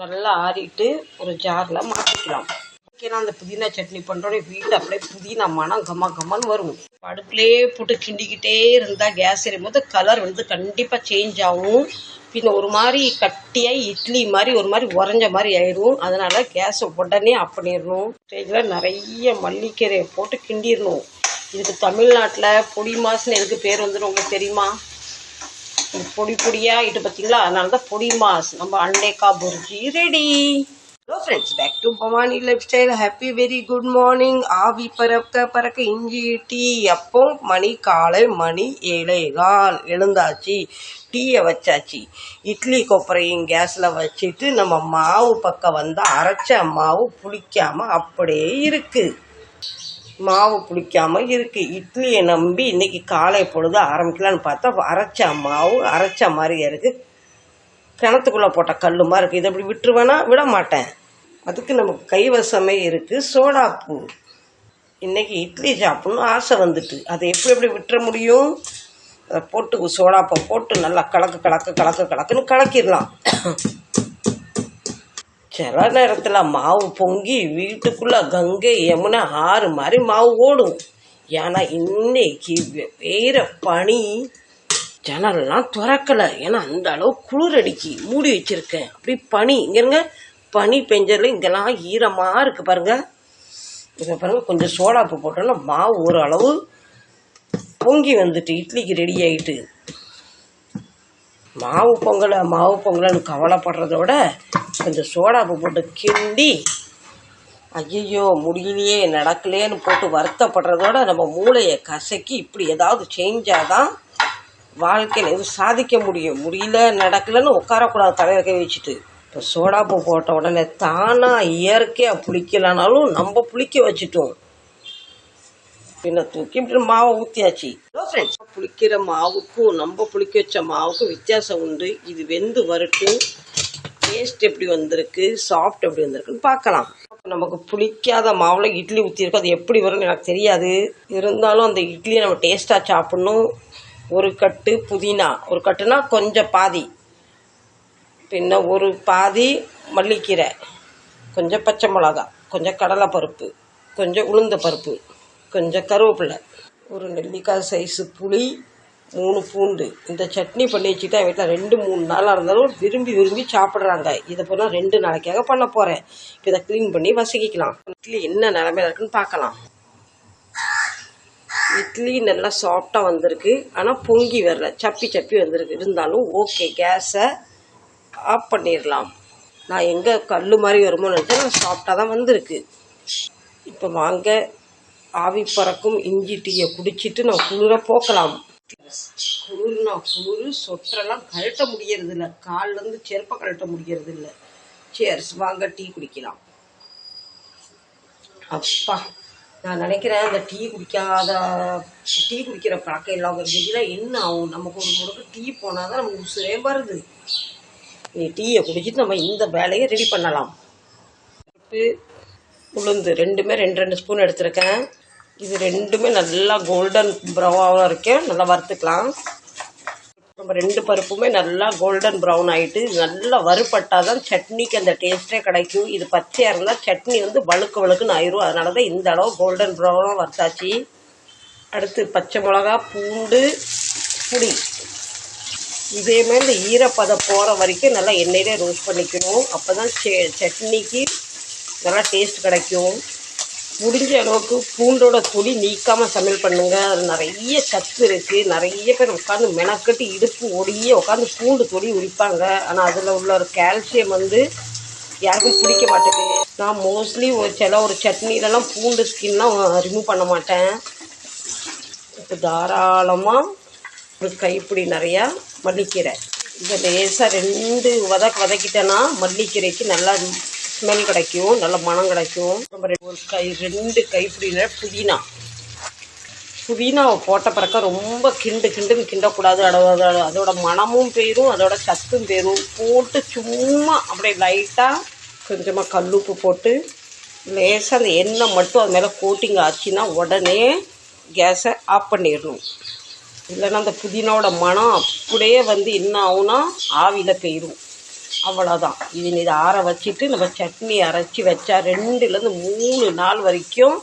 நல்லா ஆறிட்டு ஒரு ஜாரில் மாற்றிக்கலாம் ஏன்னா அந்த புதினா சட்னி பண்ணுறோட வீட்டில் அப்படியே புதினா மனம் கம கமன்னு வரும். அடுப்புலேயே போட்டு கிண்டிக்கிட்டே இருந்தால் கேஸ் எரியும் போது கலர் வந்து கண்டிப்பாக சேஞ்ச் ஆகும். பின்ன ஒரு மாதிரி கட்டியாக இட்லி மாதிரி ஒரு மாதிரி உறைஞ்ச மாதிரி ஆயிடும் அதனால் கேஸை உடனே ஆஃப் பண்ணிடணும் ஸ்டேஜில் நிறைய மல்லிக்கீரையை போட்டு கிண்டிடணும் இதுக்கு தமிழ்நாட்டில் பொடி மாசுன்னு எதுக்கு பேர் வந்துடும் உங்களுக்கு தெரியுமா? பொடி பொடியாக ஆகிட்டு பார்த்தீங்களா அதனால தான் பொடி மாஸ். நம்ம அண்டேக்கா bhurji ready hello friends back to Bhavani lifestyle happy very good morning ஆவி பறக்க பறக்க இஞ்சி டீ. அப்போ மணி காலை மணி ஏழை கால். எழுந்தாச்சு. டீயை வச்சாச்சு. இட்லி கொப்பரையும் கேஸில் வச்சுட்டு நம்ம மாவு பக்கம் வந்தால் அரைச்ச மாவு புளிக்காமல் அப்படியே இருக்குது மாவு புளிக்காம இருக்கு. இட்லியை நம்பி இன்னைக்கு காலை பொழுது ஆரம்பிக்கலான்னு பார்த்தா அரைச்ச மாவு அரைச்ச மாதிரியே இருக்கு. கிணத்துக்குள்ளே போட்ட கல்லுமா இருக்குது இதை இப்படி விட்டுருவேனா? விட மாட்டேன். அதுக்கு நமக்கு கைவசமே இருக்குது சோடாப்பூ இன்னைக்கு இட்லி சாப்பிட்ணும் ஆசை வந்துட்டு. அதை எப்படி எப்படி விட்டுற முடியும்? அதை போட்டு சோடாப்பை போட்டு நல்லா கலக்கு கலக்கு கலக்கு கலக்குன்னு கலக்கிடலாம். சில நேரத்தில் மாவு பொங்கி வீட்டுக்குள்ளே கங்கை யமுனை ஆறு மாதிரி மாவு ஓடும். ஏன்னா இன்னைக்கு வேற பனி ஜன்னல்லாம் திறக்கலை. ஏன்னா அந்த அளவு குளிர் அடிக்கி மூடி வச்சிருக்கேன். அப்படி பனி. இங்கேருங்க பனி பெஞ்சதில் இங்கெல்லாம் ஈரமாக இருக்குது பாருங்க. இங்கே பாருங்க. கொஞ்சம் சோடாப்பு போட்டோன்னா மாவு ஒரு அளவு பொங்கி வந்துட்டு இட்லிக்கு ரெடி ஆகிட்டு மாவு பொங்கலை மாவு பொங்கலன்னு கவலைப்படுறதோட விட கொஞ்சம் சோடாப்பு போட்டு கிண்டி ஐயையோ முடியலையே நடக்கலையேன்னு போட்டு வருத்தப்படுறதோட நம்ம மூளையை கசக்கி இப்படி ஏதாவது செஞ்சாதான் வாழ்க்கையில் எதுவும் சாதிக்க முடியும். முடியல நடக்கலைன்னு உட்காரக்கூடாது தலையில கை வச்சுட்டு. இப்போ சோடாப்பு போட்ட உடனே தானாக இயற்கையாக புளிக்கலனாலும் நம்ம புளிக்க வச்சுட்டோம். பின்ன தூக்கி இப்படி மாவை ஊற்றியாச்சு புளிக்கிற மாவுக்கும் நம்ம புளிக்க வச்ச மாவுக்கும் வித்தியாசம் உண்டு இது வெந்து வரட்டும் டேஸ்ட் எப்படி வந்திருக்கு சாஃப்ட் எப்படி வந்திருக்குன்னு பார்க்கலாம் நமக்கு புளிக்காத மாவில் இட்லி ஊற்றிருக்கோம் அது எப்படி வரும்னு எனக்கு தெரியாது இருந்தாலும் அந்த இட்லியை நம்ம டேஸ்ட்டாக சாப்பிட்ணும் ஒரு கட்டு புதினா ஒரு கட்டுனா கொஞ்சம் பாதி பின்ன ஒரு பாதி மல்லிக்கீரை கொஞ்சம் பச்சை மிளகா கொஞ்சம் கடலைப்பருப்பு கொஞ்சம் உளுந்த பருப்பு கொஞ்சம் கருவேப்பிலை ஒரு நெல்லிக்காய் சைஸு புளி மூணு பூண்டு. இந்த சட்னி பண்ணி வச்சுட்டா வீட்டில் ரெண்டு மூணு நாளாக இருந்தாலும் விரும்பி விரும்பி சாப்பிட்றாங்க. இதை போனால் ரெண்டு நாளைக்காக பண்ண போகிறேன் இப்போ இதை க்ளீன் பண்ணி வசக்கிக்கலாம். இட்லி என்ன நிலமையில இருக்குன்னு பார்க்கலாம். இட்லி நல்லா சாஃப்டாக வந்திருக்கு. ஆனால் பொங்கி வரல. சப்பி சப்பி வந்திருக்கு. இருந்தாலும் ஓகே கேஸை ஆஃப் பண்ணிடலாம். நான் எங்கே கல் மாதிரி வருமோ நினச்சேன். சாஃப்டாக தான் வந்திருக்கு. இப்போ வாங்க. ஆவி பறக்கும் இஞ்சி டீயை குடிச்சிட்டு நான் குளிர போக்கலாம். குளிர்னா குளிர் சொற்றெல்லாம் கழட்ட முடியறது இல்லை கால்லேருந்து செருப்பை கழட்ட முடியறது இல்லை சேர்ஸ் வாங்க டீ குடிக்கலாம். அப்பா நான் நினைக்கிறேன் அந்த டீ குடிக்காத டீ குடிக்கிற பழக்கம் இல்லாதவங்க என்ன ஆகும்? நமக்கு ஒரு முழுக்க டீ போனால் தான் நமக்கு உசுரே வருது. நீ டீயை குடிச்சிட்டு நம்ம இந்த வேலையை ரெடி பண்ணலாம். உளுந்து. ரெண்டுமே ரெண்டு ரெண்டு ஸ்பூன் எடுத்திருக்கேன். இது ரெண்டுமே நல்லா கோல்டன் ப்ரௌனாக வரைக்கும் நல்லா வறுத்துக்கலாம். நம்ம ரெண்டு பருப்புமே நல்லா கோல்டன் ப்ரௌன் ஆகிட்டு நல்லா வறுபட்டால் தான் சட்னிக்கு அந்த டேஸ்ட்டே கிடைக்கும். இது பச்சையாக இருந்தால் சட்னி வந்து வழுக்கு வழுக்குன்னு ஆயிரும். அதனால தான் இந்த அளவு கோல்டன் ப்ரௌனாக வறுத்தாச்சு. அடுத்து பச்சை மிளகா பூண்டு புளி. இதே மாதிரி இந்த ஈரப்பதம் போகிற வரைக்கும் நல்லா எண்ணெயிலே ரோஸ்ட் பண்ணிக்கணும். அப்போ தான் சட்னிக்கு நல்லா டேஸ்ட் கிடைக்கும். முடிஞ்ச அளவுக்கு பூண்டோட துளி நீக்காமல் சமையல் பண்ணுங்கள் அது நிறைய சத்து இருக்குது நிறைய பேர் உட்காந்து மெனக்கட்டு இடுப்பு ஒடியே உட்காந்து பூண்டு துளி உரிப்பாங்க. ஆனால் அதில் உள்ள ஒரு கால்சியம் வந்து யாருக்கும் பிடிக்க மாட்டேங்குது. நான் மோஸ்ட்லி ஒரு சில ஒரு சட்னிலலாம் பூண்டு ஸ்கின்லாம் ரிமூவ் பண்ண மாட்டேன். இப்போ தாராளமாக ஒரு கைப்பிடி நிறையா மல்லிக்கீரை. இதை லேசாக ரெண்டு வதக்க வதக்கிட்டேன்னா மல்லிக்கீரைக்கு நல்லா ஸ்மெல் கிடைக்கும் நல்ல மனம் கிடைக்கும். நம்ம ஒரு கை ரெண்டு கைப்பிடின புதினா. புதினாவை போட்ட பிறக்க ரொம்ப கிண்டு கிண்டுன்னு கிண்டக்கூடாது. அதோட அதோட மணமும் போயிடும் அதோட சத்தும் போயிடும் போட்டு சும்மா அப்படியே லைட்டாக கொஞ்சமாக கல்லுப்பு போட்டு லேசாக அந்த எண்ணெய் மட்டும் அது மேலே கோட்டிங் ஆச்சுன்னா உடனே கேஸை ஆஃப் பண்ணிடணும். இல்லைன்னா அந்த புதினாவோட மனம் அப்படியே வந்து என்ன ஆகுனா ஆவியில் போயிடும் அவ்வளோதான் இது இதை ஆற வச்சுட்டு நம்ம சட்னி அரைச்சி வச்சா ரெண்டுலேருந்து மூணு நாள் வரைக்கும்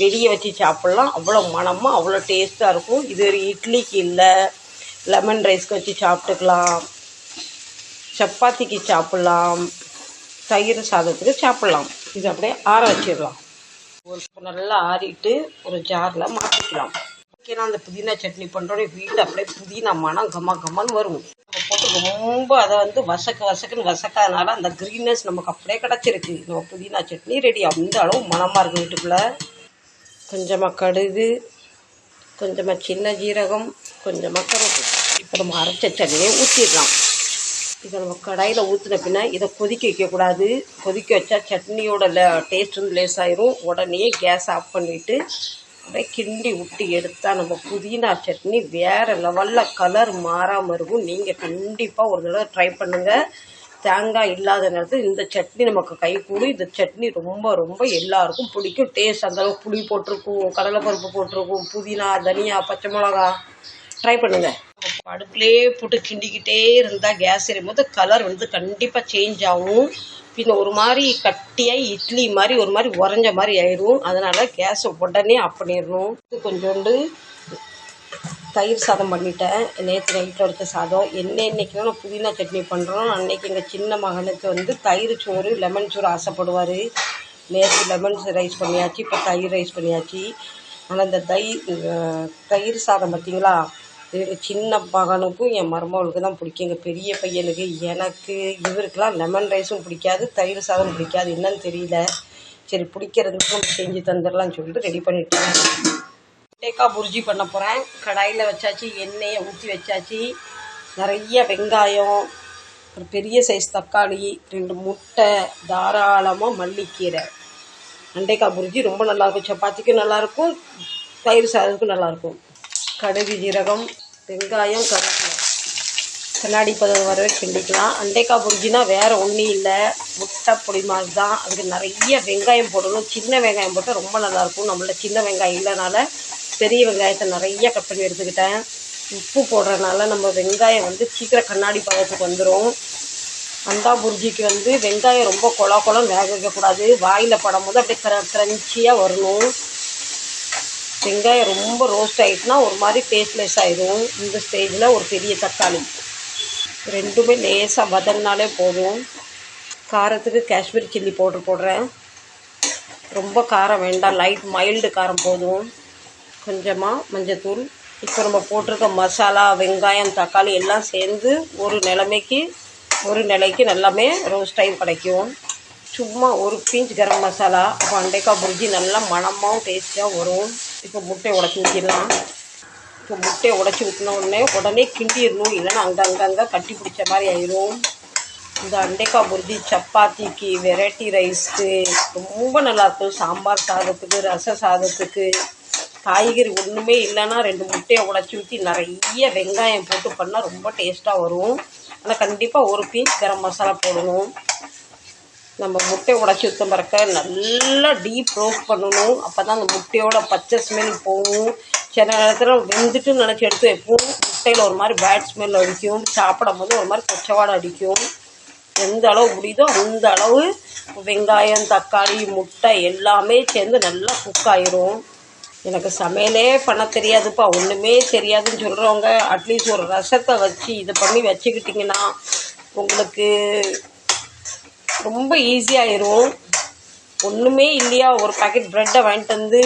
வெளியே வச்சு சாப்பிட்லாம். அவ்வளோ மனமாக அவ்வளோ டேஸ்ட்டாக இருக்கும். இது ஒரு இட்லிக்கு இல்லை லெமன் ரைஸ்க்கு வச்சு சாப்பிட்டுக்கலாம். சப்பாத்திக்கு சாப்பிட்லாம். தயிர் சாதத்துக்கு சாப்பிட்லாம். இது அப்படியே ஆற வச்சிடலாம். ஒரு நல்லா ஆறிட்டு ஒரு ஜாரில் மாற்றிக்கலாம் ஓகேனா அந்த புதினா சட்னி பண்ணுறோட வீட்டில் அப்படியே புதினா மனம் கம கமன்னு வரும் நம்ம போட்டு ரொம்ப அதை வந்து வசக்க வசக்குன்னு வசக்காதனால அந்த க்ரீனஸ் நமக்கு அப்படியே கிடச்சிருக்கு. நம்ம புதினா சட்னி ரெடி அந்த அளவு மணமாக இருக்குது வீட்டுக்குள்ளே. கொஞ்சமாக கடுகு கொஞ்சமாக சின்ன ஜீரகம் கொஞ்சமாக கருப்பு இப்போ நம்ம அரைச்ச சட்னியை ஊற்றிடலாம் இதை நம்ம கடாயில் ஊற்றின பின்ன இதை கொதிக்க வைக்கக்கூடாது. கொதிக்க வச்சா சட்னியோட டேஸ்ட் வந்து லேசாயிரும். உடனே கேஸ் ஆஃப் பண்ணிவிட்டு அப்படியே கிண்டி விட்டு எடுத்தால் நம்ம புதினா சட்னி வேறு லெவலில் கலர் மாறாமல் இருக்கும். நீங்கள் கண்டிப்பாக ஒரு தடவை ட்ரை பண்ணுங்கள் தேங்காய் இல்லாத நேரத்தில் இந்த சட்னி நமக்கு கை கூடும். இந்த சட்னி ரொம்ப ரொம்ப எல்லாருக்கும் பிடிக்கும். டேஸ்ட் அந்தளவுக்கு புளி போட்டிருக்கும் கடலைப்பருப்பு போட்டிருக்கும் புதினா தனியா பச்சை மிளகா. ட்ரை பண்ணுங்கள் அடுப்புலேயே போட்டு கிண்டிக்கிட்டே இருந்தால் கேஸ் எரியும் போது கலர் வந்து கண்டிப்பாக சேஞ்ச் ஆகும். பின்ன ஒரு மாதிரி கட்டியாக இட்லி மாதிரி ஒரு மாதிரி உறைஞ்ச மாதிரி ஆயிடும் அதனால் கேஸை உடனே ஆஃப் பண்ணிடணும். கொஞ்சோண்டு தயிர் சாதம் பண்ணிட்டேன். நேற்று நைட்டில் எடுத்த சாதம். என்ன இன்னைக்கு நான் புதினா சட்னி பண்ணுறோம் அன்னைக்கு எங்கள் சின்ன மகனுக்கு வந்து தயிர் சோறு லெமன் சோறு ஆசைப்படுவார். நேற்று லெமன் ரைஸ் பண்ணியாச்சு இப்போ தயிர் ரைஸ் பண்ணியாச்சு. ஆனால் இந்த தயிர் தயிர் சாதம் பார்த்தீங்களா சின்ன மகனுக்கும் என் மருமகளுக்கு தான் பிடிக்கும். எங்கள் பெரிய பையனுக்கு எனக்கு இவருக்கெலாம் லெமன் ரைஸும் பிடிக்காது தயிர் சாதம் பிடிக்காது. என்னன்னு தெரியல. சரி பிடிக்கிறதுக்கு நம்ம செஞ்சு தந்துடலாம்னு சொல்லிட்டு ரெடி பண்ணிட்டேன். தேக்காய் புரிஜி பண்ண போகிறேன் கடாயில் வச்சாச்சு எண்ணெயை ஊற்றி வச்சாச்சு. நிறைய வெங்காயம் ஒரு பெரிய சைஸ் தக்காளி ரெண்டு முட்டை தாராளமாக மல்லிக்கீரை. அண்டைக்காய் புரிஜி ரொம்ப நல்லாயிருக்கும் சப்பாத்திக்கும் நல்லாயிருக்கும் தயிர் சாதத்துக்கும் நல்லாயிருக்கும் கடுகு ஜீரகம் வெங்காயம் கருவேப்பிலை. கண்ணாடி பதம் வர கிண்டிக்கலாம். அண்டைக்காய் புரிஜினா வேறு ஒன்றும் இல்லை. முட்டை பொடி மாதிரி தான். அதுக்கு நிறைய வெங்காயம் போடணும். சின்ன வெங்காயம் போட்டால் ரொம்ப நல்லாயிருக்கும் நம்மள சின்ன வெங்காயம் இல்லைனால பெரிய வெங்காயத்தை நிறைய கட் பண்ணி எடுத்துக்கிட்டேன். உப்பு போடுறதுனால நம்ம வெங்காயம் வந்து சீக்கிரம் கண்ணாடி பதத்துக்கு வந்துடும் அண்டா புர்ஜிக்கு வந்து வெங்காயம் ரொம்ப கொல கொலம் வேக வைக்கக்கூடாது. வாயில் படும்போது அப்படியே கிர க்ரன்ச்சியாக வரணும். வெங்காயம் ரொம்ப ரோஸ்ட் ஆகிட்டுனா ஒரு மாதிரி டேஸ்ட்லெஸ் ஆகிடும் இந்த ஸ்டேஜில் ஒரு பெரிய தக்காளி. ரெண்டுமே லேசாக வதங்கினாலே போதும். காரத்துக்கு காஷ்மீர் சில்லி பவுட்ரு போடுறேன். ரொம்ப காரம் வேண்டாம். லைட் மைல்டு காரம் போதும். கொஞ்சமாக மஞ்சத்தூள். இப்போ நம்ம போட்டிருக்க மசாலா வெங்காயம் தக்காளி எல்லாம் சேர்ந்து ஒரு நிலைமைக்கு ஒரு நிலைக்கு நல்லாமே ரோஸ்ட் ஆகி கிடைக்கும். சும்மா ஒரு பீஞ்ச் கரம் மசாலா அப்போ அண்டைக்காய் புரிஜி நல்லா மணமாகவும் டேஸ்ட்டாக வரும். இப்போ முட்டையை உடச்சி ஊற்றிடலாம் இப்போ முட்டையை உடச்சி ஊற்றின உடனே உடனே கிண்டிடணும். இல்லைன்னா அங்கே அங்கங்கே கட்டி பிடிச்ச மாதிரி ஆயிரும். இந்த அண்டைக்காய் புரிஜி சப்பாத்திக்கு வெரைட்டி ரைஸ்க்கு ரொம்ப நல்லாயிருக்கும் சாம்பார் சாதத்துக்கு ரச சாதத்துக்கு. காய்கறி ஒன்றுமே இல்லைன்னா ரெண்டு முட்டையை உடச்சி ஊற்றி நிறைய வெங்காயம் போட்டு பண்ணால் ரொம்ப டேஸ்ட்டாக வரும். ஆனால் கண்டிப்பாக ஒரு பீஸ் கரம் மசாலா போடணும். நம்ம முட்டை உடச்சி ஊற்றும் பிறக்க நல்லா டீப் ரோஸ்ட் பண்ணணும். அப்போ தான் அந்த முட்டையோட பச்சை ஸ்மெல் போகும். சில நேரத்தில் வெந்துட்டு நினச்சி எடுத்து வைப்போம். முட்டையில் ஒரு மாதிரி பேட் ஸ்மெல் அடிக்கும். சாப்பிடும் போது ஒரு மாதிரி கொச்சவாடை அடிக்கும். எந்த அளவு முடியுதோ அந்த அளவு வெங்காயம் தக்காளி முட்டை எல்லாமே சேர்ந்து நல்லா குக் ஆயிரும். எனக்கு சமையலே பண்ண தெரியாதுப்பா. ஒன்றுமே தெரியாதுன்னு சொல்கிறவங்க அட்லீஸ்ட் ஒரு ரசத்தை வச்சு இது பண்ணி வச்சுக்கிட்டிங்கன்னா உங்களுக்கு ரொம்ப ஈஸியாயிரும் ஒன்றுமே இல்லையா? ஒரு பாக்கெட் ப்ரெட்டை வாங்கிட்டு வந்து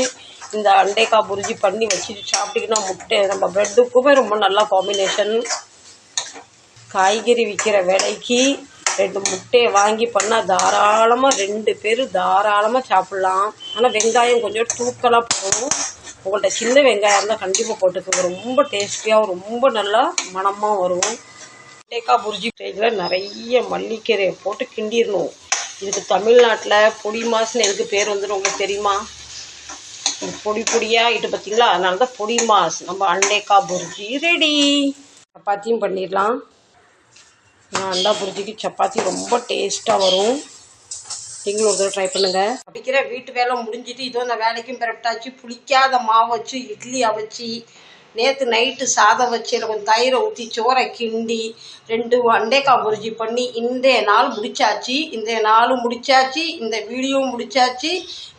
இந்த அண்டைக்காய் புரிஜி பண்ணி வச்சுட்டு சாப்பிட்டிங்கன்னா முட்டை நம்ம ப்ரெட்டுக்குமே ரொம்ப நல்லா காம்பினேஷன் காய்கறி விற்கிற விலைக்கு ரெண்டு முட்டையை வாங்கி பண்ணால் தாராளமாக ரெண்டு பேர் தாராளமாக சாப்பிட்லாம். ஆனால் வெங்காயம் கொஞ்சம் தூக்கலாக போகும் உங்கள்கிட்ட சின்ன வெங்காயம் இருந்தால் கண்டிப்பாக போட்டுக்கோங்க. ரொம்ப டேஸ்டியாகவும் ரொம்ப நல்லா மணமாக வரும். தேக்காய் புரிஜி ஸ்டேஜில் நிறைய மல்லிக்கீரையை போட்டு கிண்டிடணும். இதுக்கு தமிழ்நாட்டில் பொடி மாஸ்னு எதுக்கு பேர் வந்துடும் உங்களுக்கு தெரியுமா? பொடி பொடியாக இட்டு பார்த்தீங்களா? அதனால தான் பொடி மாஸ். நம்ம அண்டைக்காய் புரிஜி ரெடி சப்பாத்தியும் பண்ணிடலாம். நான் அண்டா புரிஜிக்கு சப்பாத்தி ரொம்ப டேஸ்ட்டாக வரும். நீங்களும் ஒரு தடவை ட்ரை பண்ணுங்கள் அப்படிக்கிற வீட்டு வேலை முடிஞ்சிட்டு இதோ இந்த வேலைக்கும் பிறப்பிட்டாச்சு. புளிக்காத மாவு வச்சு இட்லி அவிச்சு நேற்று நைட்டு சாதம் வச்சு அதில் கொஞ்சம் தயிரை ஊற்றி சோறை கிண்டி ரெண்டு அண்டேக்காய் புரிஜி பண்ணி இன்றைய நாள் முடிச்சாச்சு. இன்றைய நாளும் முடிச்சாச்சு. இந்த வீடியோவும் முடிச்சாச்சு.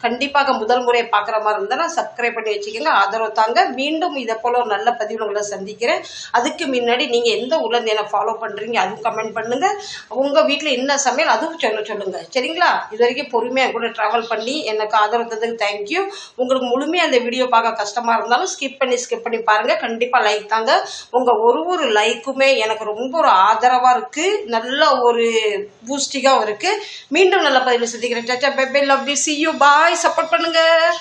கண்டிப்பாக முதல் முறையை பார்க்குற மாதிரி இருந்தால் சப்ஸ்கிரைப் பண்ணி வச்சுக்கோங்க. ஆதரவு தாங்க. மீண்டும் இதை போல் ஒரு நல்ல பதிவில் உங்களை சந்திக்கிறேன். அதுக்கு முன்னாடி நீங்கள் எந்த ஊர்லேருந்து என்ன ஃபாலோ பண்ணுறீங்க அதுவும் கமெண்ட் பண்ணுங்கள் உங்கள் வீட்டில் என்ன சமையல் அதுவும் சொல்ல சொல்லுங்கள் சரிங்களா? இது வரைக்கும் பொறுமையாக கூட ட்ராவல் பண்ணி எனக்கு ஆதரவு தந்ததுக்கு தேங்க்யூ உங்களுக்கு முழுமையாக அந்த வீடியோ பார்க்க கஷ்டமாக இருந்தாலும் ஸ்கிப் பண்ணி ஸ்கிப் பண்ணி பாருங்கள் கண்டிப்பாக லைக் தாங்க. உங்கள் ஒரு ஒரு லைக்குமே எனக்கு ரொம்ப ஒரு ஆதரவாக இருக்குது நல்ல ஒரு பூஸ்டிக்காகவும் இருக்குது மீண்டும் நல்ல பதிவில் சந்திக்கிறேன். சச்சா பெப்பே love you see you bye support பண்ணுங்கள்